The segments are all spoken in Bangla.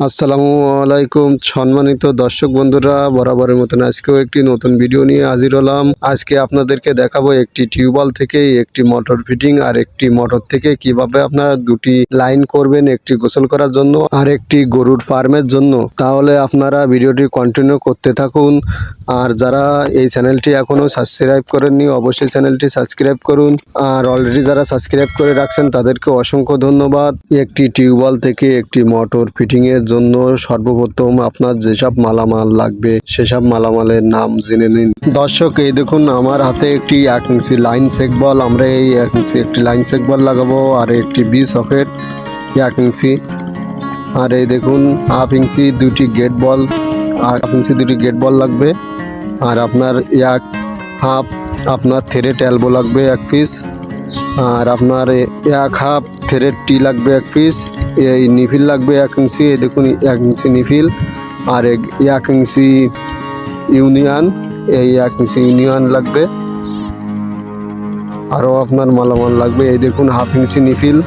আসসালামু আলাইকুম সম্মানিত দর্শক বন্ধুরা, বরাবরের মতন আজকেও একটি নতুন ভিডিও নিয়ে হাজির হলাম। আজকে আপনাদেরকে দেখাবো একটি টিউবওয়েল থেকে একটি মোটর ফিটিং আর একটি মোটর থেকে কীভাবে আপনারা দুটি লাইন করবেন, একটি গোসল করার জন্য আর একটি গরুর ফার্মের জন্য। তাহলে আপনারা ভিডিওটি কন্টিনিউ করতে থাকুন। আর যারা এই চ্যানেলটি এখনও সাবস্ক্রাইব করেননি, অবশ্যই চ্যানেলটি সাবস্ক্রাইব করুন। আর অলরেডি যারা সাবস্ক্রাইব করে রাখছেন, তাদেরকে অসংখ্য ধন্যবাদ। একটি টিউবওয়েল থেকে একটি মোটর ফিটিং এর জন্য সর্বপ্রথম আপনার যেসব মালামাল লাগবে, সেসব মালামালের নাম জেনে নিন। দর্শক, এই দেখুন, আমার হাতে একটি এক ইঞ্চি লাইন সেক বল আমরা এই এক ইঞ্চি একটি লাইন সেক বল লাগাবো আর একটি বি সকেট এক ইঞ্চি আর এই দেখুন হাফ ইঞ্চি দুটি গেট বল হাফ ইঞ্চি দুটি গেট বল লাগবে। আর আপনার এক হাফ আপনার থ্রেড এলবো লাগবে এক পিস, আর আপনার এক হাফ থ্রেড টি লাগবে এক পিস, এই নিফিল লাগবে এক ইঞ্চি, এই দেখুন এক ইঞ্চি নিফিল আর এক- এক ইঞ্চি ইউনিয়ন, এই এক ইঞ্চি ইউনিয়ন লাগবে, আরও আপনার মালামাল লাগবে, এই দেখুন হাফ ইঞ্চি নিফিল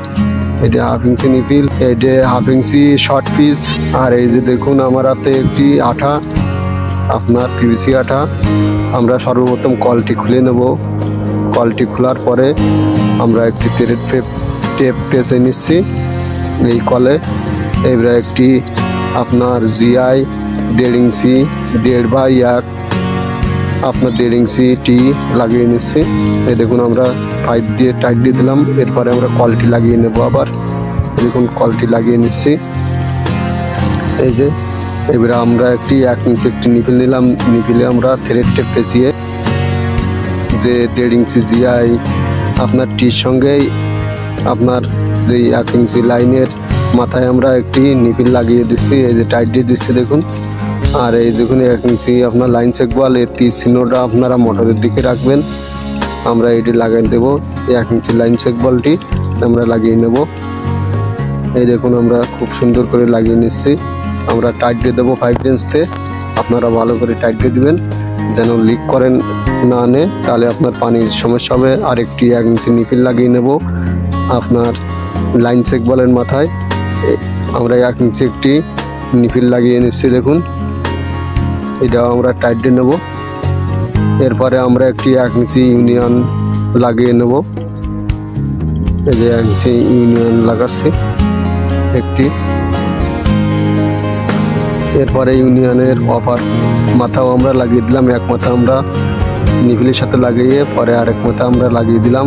এটা হাফ ইঞ্চি নিফিল এটা হাফ ইঞ্চি শর্ট পিস, আর এই যে দেখুন আমার হাতে একটি আঠা আপনার পিভিসি আঠা আমরা সর্বপ্রথম কলটি খুলে নেব। কলটি খোলার পরে আমরা একটি তেরের টেপ টেপ পেঁচে নিচ্ছি। এই কলে এবারে একটি আপনার জিআই দেড় ইঞ্চি, দেড় বাই এক আপনার দেড় ইঞ্চি টি লাগিয়ে নিচ্ছি। এই দেখুন আমরা পাইপ দিয়ে টাইট দিয়ে দিলাম, এরপরে আমরা কলটি লাগিয়ে নেব আবার। দেখুন, কলটি লাগিয়ে নিচ্ছি। এই যে এবারে আমরা একটি এক ইঞ্চি একটি নিপিল নিলাম। নিপিলে আমরা থ্রেড টেপ পেঁচিয়ে যে দেড় ইঞ্চি জিআই আপনার টির সঙ্গেই আপনার যে এক ইঞ্চি লাইনের মাথায় আমরা একটি নিপিল লাগিয়ে দিচ্ছি, এই যে টাইট দিয়ে দিচ্ছি দেখুন। আর এই দেখুন এক ইঞ্চি আপনার লাইন চেক বল এর তীর চিহ্নটা আপনারা মোটরের দিকে রাখবেন। আমরা এটি লাগিয়ে দেব, এক ইঞ্চি লাইন চেক বলটি আমরা লাগিয়ে নেব। এই দেখুন আমরা খুব সুন্দর করে লাগিয়ে নিচ্ছি। আমরা টাইট দিয়ে দেবো ফাইভ রেঞ্জতে আপনারা ভালো করে টাইট দিয়ে দেবেন। যেন লিক করেন না আনে, তাহলে আপনার পানির সমস্যা হবে। আর একটি এক ইঞ্চি নিপিল লাগিয়ে নেব। আপনার লাইন চেক বলেন মাথায়। আমরা এক ইঞ্চি একটি নিপিল লাগিয়ে নিচ্ছি, দেখুন। এটাও আমরা টাইট দিয়ে নেব। এরপরে আমরা একটি এক ইঞ্চি ইউনিয়ন লাগিয়ে নেব। এই যে এক ইঞ্চি ইউনিয়ন লাগাচ্ছি। একটি। এরপরে ইউনিয়নের অফার মাথাও আমরা লাগিয়ে দিলাম, এক মাথা আমরা নিভিলের সাথে লাগিয়ে, পরে আরেক মাথা আমরা লাগিয়ে দিলাম।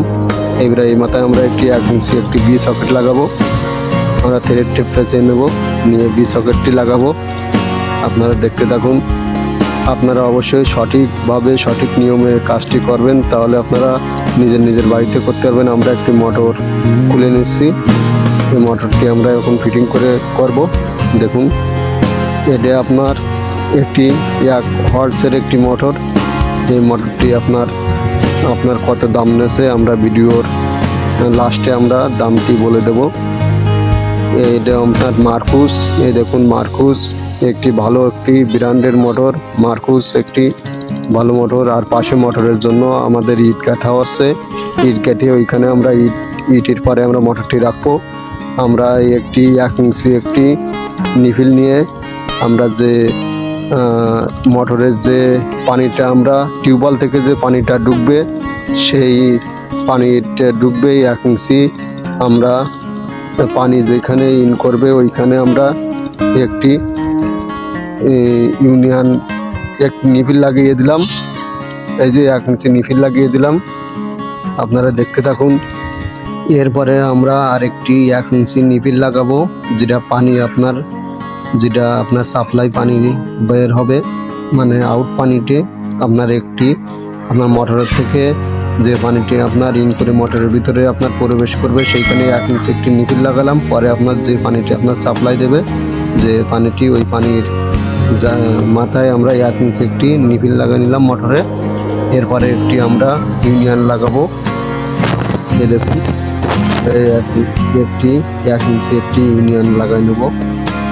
এবারে এই মাথায় আমরা একটি এক ইঞ্চি একটি বি সকেট লাগাবো। আমরা থ্রেড টেপ ফেসে নেব, নিয়ে বি সকেটটি লাগাবো। আপনারা দেখতে থাকুন। আপনারা অবশ্যই সঠিকভাবে সঠিক নিয়মে কাজটি করবেন, তাহলে আপনারা নিজের নিজের বাড়িতে করতে পারবেন। আমরা একটি মোটর খুলে নিচ্ছি। এই মোটরটি আমরা এখন ফিটিং করে করব। দেখুন। এটা আপনার একটি এক হর্সের একটি মোটর। এই মোটরটি আপনার আপনার কত দাম নেছে আমরা ভিডিওর লাস্টে আমরা দামটি বলে দেব। এটা আপনার মার্কুস, এই দেখুন মার্কুস, একটি ভালো একটি ব্র্যান্ডের মোটর, মার্কুস একটি ভালো মোটর। আর পাশে মোটরের জন্য আমাদের ইট কাঠা আছে। ইট কেটে ওইখানে আমরা ইট ইটের পরে আমরা মোটরটি রাখব। আমরা একটি এক ইঞ্চি একটি নিফিল নিয়ে আমরা যে মোটরের যে পানিটা আমরা টিউবওয়েল থেকে যে পানিটা ডুববে, সেই পানিটা ডুববে এক ইঞ্চি আমরা পানি যেখানে ইন করবে ওইখানে আমরা একটি ইউনিয়ন এক নিফিল লাগিয়ে দিলাম। এই যে এক ইঞ্চি নিফিল লাগিয়ে দিলাম। আপনারা দেখতে থাকুন। এরপরে আমরা আরেকটি এক ইঞ্চি নিপিল লাগাবো, যেটা পানি আপনার যেটা আপনার সাপ্লাই পানি বের হবে মানে আউট পানিটি আপনার একটি, আপনার মোটরের থেকে যে পানিটি আপনার ইন করে মোটরের ভিতরে আপনার প্রবেশ করবে, সেইখানে এক ইঞ্চি একটি নিপিল লাগালাম, পরে আপনার যে পানিটি আপনার সাপ্লাই দেবে, যে পানিটি ওই পানির যা মাথায় আমরা এক ইঞ্চি একটি নিপিল লাগিয়ে নিলাম মোটরে, এরপরে একটি আমরা ইউনিয়ন লাগাবো। দেখুন একটি, এক ইঞ্চি একটি ইউনিয়ন লাগাই নেব।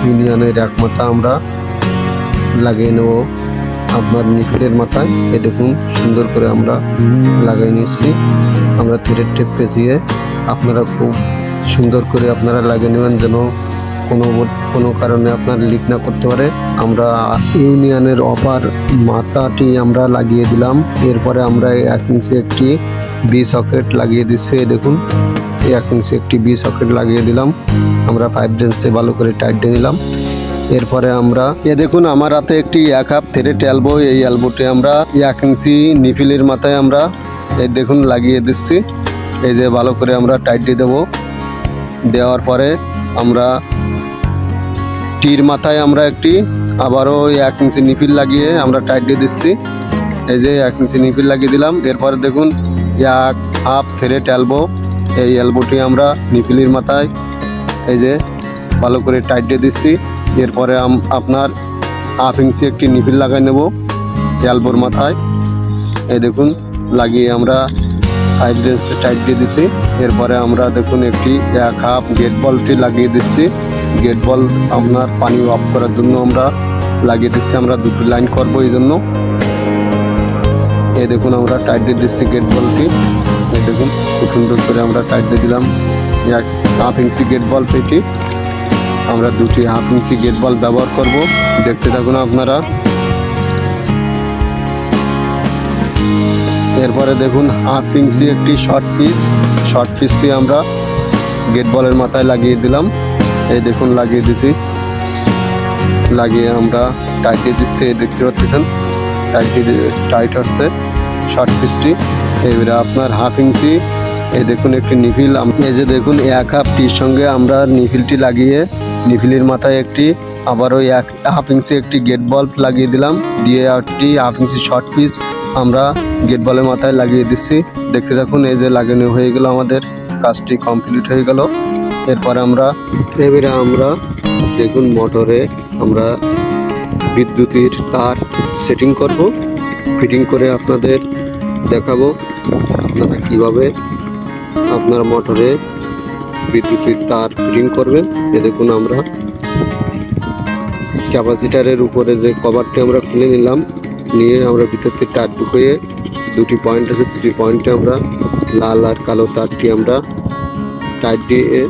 ইউনিয়নের এক মাথা আমরা। লাগিয়ে নেব আপনার নিপিলের মাথায়। এ দেখুন, সুন্দর করে আমরা লাগাই নিচ্ছি আমরা থ্রেড টেপ পেঁচিয়ে আপনারা খুব সুন্দর করে আপনারা লাগিয়ে নেবেন যেন কোনো কোনো কারণে আপনার লিক না করতে পারে। আমরা ইউনিয়নের অফার মাথাটি আমরা লাগিয়ে দিলাম। এরপরে আমরা এক ইঞ্চি একটি বি সকেট লাগিয়ে দিচ্ছি। দেখুন এক ইঞ্চি একটি বি সকেট লাগিয়ে দিলাম। আমরা ফাইভ পাইপ ড্রেন্সতে ভালো করে টাইট দিয়ে দিলাম। এরপরে আমরা, এ দেখুন আমার হাতে একটি এক হাফ থেরে টেলবো এই অ্যালবোটে আমরা এক ইঞ্চি নিপিলের মাথায় আমরা, এই দেখুন লাগিয়ে দিচ্ছি। এই যে ভালো করে আমরা টাইট দিয়ে দেবো। দেওয়ার পরে আমরা টির মাথায় আমরা একটি আবারও এক ইঞ্চি নিপিল লাগিয়ে আমরা টাইট দিয়ে দিচ্ছি। এই যে এক ইঞ্চি নিপিল লাগিয়ে দিলাম। এরপরে দেখুন, এক হাফ থেরে টেলবো এই এলবোটি আমরা নিপিলের মাথায় এই যে, ভালো করে টাইট দিয়ে দিচ্ছি। এরপরে আপনার হাফ ইঞ্চি একটি নিপিল লাগাই নেব এলবোর মাথায়। এই দেখুন, লাগিয়ে আমরা ফাইভ ডেজ টাইট দিয়ে দিছি এরপরে আমরা দেখুন একটি এক হাফ গেট বলটি লাগিয়ে দিচ্ছি। গেট বল আপনার পানি অফ করার জন্য আমরা লাগিয়ে দিচ্ছি, আমরা দুটো লাইন করব এই জন্য। এই দেখুন, আমরা টাইট দিয়ে দিচ্ছি গেট বলটি এই দেখুন, খুব সুন্দর করে আমরা টাইট দিয়ে দিলাম। এক হাফ ইঞ্চি গেট বল এটি আমরা দুটি হাফ ইঞ্চি গেট বল ব্যবহার করব। দেখতে থাকুন আপনারা। এরপরে দেখুন হাফ ইঞ্চি একটি শর্ট পিস শর্ট পিসটি আমরা গেট বলের মাথায় লাগিয়ে দিলাম। এই দেখুন, লাগিয়ে দিছি। লাগিয়ে আমরা টাইট দিয়ে দিচ্ছি দেখতে পাচ্ছেন? টাইট টাইট হচ্ছে শর্ট পিসটি এবারে আপনার হাফ ইঞ্চি এই দেখুন একটি নিফিল এই যে দেখুন এক হাফ টির সঙ্গে আমরা নিফিলটি লাগিয়ে নিফিলের মাথায় একটি, আবারও এক হাফ ইঞ্চি একটি গেট বাল্ব লাগিয়ে দিলাম, দিয়ে একটি হাফ ইঞ্চি শর্ট পিস আমরা গেট বলের মাথায় লাগিয়ে দিচ্ছি। দেখতে দেখুন এই যে লাগানো হয়ে গেল আমাদের, কাজটি কমপ্লিট হয়ে গেল। এরপরে আমরা এবারে আমরা দেখুন মোটরে আমরা বিদ্যুতের তার সেটিং করব। ফিটিং করে আপনাদের দেখাবো, আপনারা কীভাবে আপনার মোটরে বিদ্যুতের তার ফিটিং করবেন। এ দেখুন আমরা। ক্যাপাসিটারের উপরে যে কভারটি আমরা খুলে নিলাম, নিয়ে আমরা ভিতর থেকে তার ঢুকিয়ে দুটি পয়েন্ট আছে, দুটি পয়েন্টে আমরা লাল আর কালো তারটি আমরা টাইট দিয়ে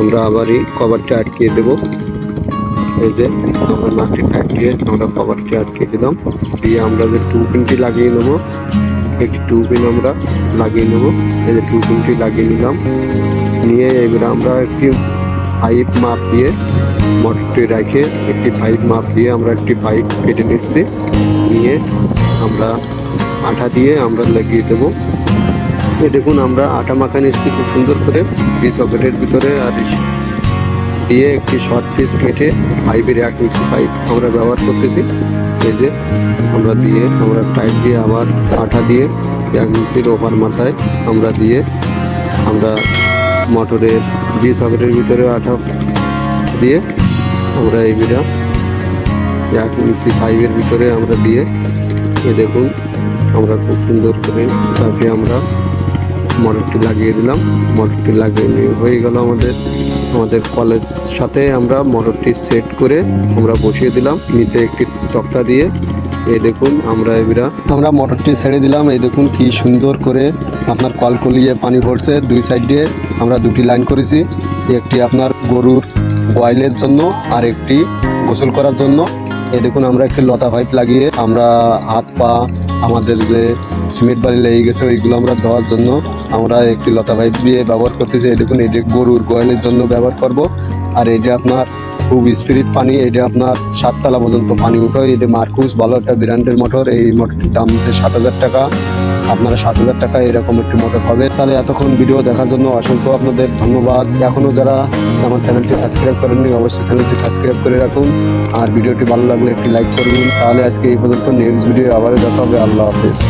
আমরা আবার এই কভারটি আটকিয়ে দেবো। এই যে আমরা নাটটি টাইট দিয়ে আমরা কভারটি আটকিয়ে দিলাম। দিয়ে আমরা যে টু পিনটি লাগিয়ে নেব একটি টু পিন আমরা লাগিয়ে নেব। এই যে টু পিনটি লাগিয়ে নিলাম। নিয়ে এবারে আমরা একটি পাইপ মাপ দিয়ে মোটরটি রেখে একটি পাইপ মাপ দিয়ে আমরা একটি পাইপ কেটে নিচ্ছি। নিয়ে আমরা আঠা দিয়ে আমরা লাগিয়ে দেবো। এই দেখুন, আমরা আটা মাখা নিচ্ছি খুব সুন্দর করে। বি সকেটের ভিতরে আর দিয়ে একটি শর্ট পিস কেটে পাইপের এক ইঞ্চি পাইপ আমরা ব্যবহার করতেছি। যে আমরা দিয়ে, আমরা টাইট দিয়ে আবার আঠা দিয়ে, এক ইঞ্চির ওভার মাথায় আমরা দিয়ে, আমরা মোটরের বি সকেটের ভিতরে আঠা দিয়ে আমরা বিরা এক ইঞ্চি পাইপের ভিতরে আমরা দিয়ে এ দেখুন, আমরা খুব সুন্দর করে সাথে আমরা মোটরটি লাগিয়ে দিলাম। মোটরটি লাগিয়ে হয়ে গেল আমাদের আমাদের কলের সাথে আমরা মোটরটি সেট করে আমরা বসিয়ে দিলাম। নিচে একটি তক্তা দিয়ে। এই দেখুন, আমরা এবিরা আমরা মোটরটি ছেড়ে দিলাম। এই দেখুন কি সুন্দর করে আপনার কল কলিয়ে পানি পড়ছে দুই সাইড দিয়ে আমরা দুটি লাইন করেছি। একটি আপনার গরুর বয়েলের জন্য, আর একটি গোসল করার জন্য। এই দেখুন, আমরা একটি লতা পাইপ লাগিয়ে আমরা হাত পা আমাদের যে সিমেন্ট বালি লেগে গেছে, ওইগুলো আমরা দেওয়ার জন্য আমরা একটি লতা ভাই দিয়ে ব্যবহার করতেছি। দেখুন এটি গরুর গোয়ালের জন্য ব্যবহার করব। আর এটি আপনার খুব স্পিরিট পানি এটা আপনার সাততলা পর্যন্ত পানি উঠে এটা মার্কুস ভালো একটা ব্র্যান্ডের মোটর, এই মোটরটির দাম সাত হাজার টাকা। আপনারা সাত হাজার টাকা এরকম একটি মোটর পাবে তাহলে এতক্ষণ ভিডিও দেখার জন্য অসংখ্য আপনাদের ধন্যবাদ। এখনও যারা আমার চ্যানেলটি সাবস্ক্রাইব করেননি, অবশ্যই চ্যানেলটি সাবস্ক্রাইব করে রাখুন। আর ভিডিওটি ভালো লাগলে একটি লাইক করুন তাহলে আজকে এই পর্যন্ত নেক্সট ভিডিও আবারও দেখা হবে। আল্লাহ হাফেজ।